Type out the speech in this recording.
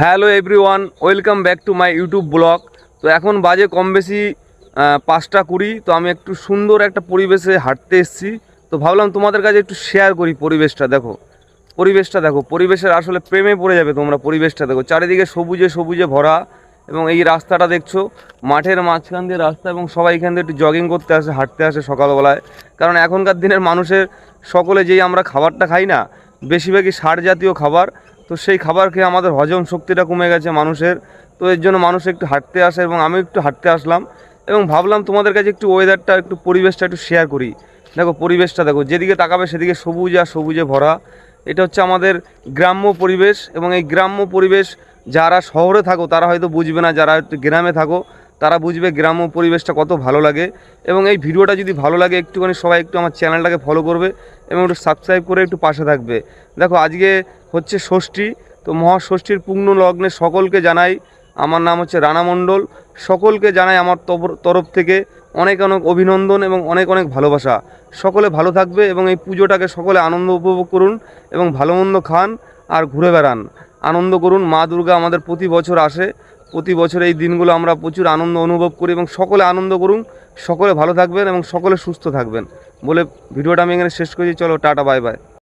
Hello everyone, welcome back to my YouTube blog. তো এখন বাজে কম বেশি পাঁচটা কুড়ি, তো আমি একটু সুন্দর একটা পরিবেশে হাঁটতে এসেছি। তো ভাবলাম তোমাদের কাছে একটু শেয়ার করি পরিবেশটা, দেখো। পরিবেশটা দেখো, পরিবেশের আসলে প্রেমে পড়ে যাবে তোমরা, পরিবেশটা দেখো। চারিদিকে সবুজে সবুজে ভরা, এবং এই রাস্তাটা দেখছ, মাঠের মাঝখান দিয়ে রাস্তা, এবং সবাই এখান দিয়ে একটু জগিং করতে আসে, হাঁটতে আসে সকালবেলায়। কারণ এখনকার দিনের মানুষের, সকলে যেই আমরা খাবারটা খাই না, বেশিরভাগই সার জাতীয় খাবার তো সেই খাবার খেয়ে আমাদের হজম শক্তিটা কমে গেছে মানুষের। তো এর জন্য মানুষ একটু হাঁটতে আসে এবং আমি একটু হাঁটতে আসলাম। এবং ভাবলাম তোমাদের কাছে একটু ওয়েদারটা একটু পরিবেশটা একটু শেয়ার করি। দেখো, পরিবেশটা দেখো, যেদিকে তাকাবে সেদিকে সবুজ আর সবুজে ভরা। এটা হচ্ছে আমাদের গ্রাম্য পরিবেশ এবং এই গ্রাম্য পরিবেশ যারা শহরে থাকো, তারা হয়তো বুঝবে না, যারা একটু গ্রামে থাকো তারা বুঝবে গ্রাম্য পরিবেশটা কত ভালো লাগে। এবং এই ভিডিওটা যদি ভালো লাগে, একটুখানি সবাই একটু আমার চ্যানেলটাকে ফলো করবে এবং একটু সাবস্ক্রাইব করে একটু পাশে থাকবে। দেখো, আজকে হচ্ছে ষষ্ঠী, তো মহাষষ্ঠীর পূর্ণ লগ্নে সকলকে জানাই, আমার নাম হচ্ছে রানা মণ্ডল। সকলকে জানাই আমার তরফ থেকে অনেক অনেক অভিনন্দন এবং অনেক অনেক ভালোবাসা। সকলে ভালো থাকবে এবং এই পুজোটাকে সকলে আনন্দ উপভোগ করুন এবং ভালো মন্দ খান আর ঘুরে বেড়ান। আনন্দ করুন। মা দুর্গা আমাদের প্রতি বছর আসে। প্রতি বছর এই দিনগুলো আমরা প্রচুর আনন্দ অনুভব করি এবং সকলে আনন্দ করুন। সকলে ভালো থাকবেন এবং সকলে সুস্থ থাকবেন। বলে ভিডিওটা আমি এখানে শেষ করছি। চলো, টাটা, বাই বাই।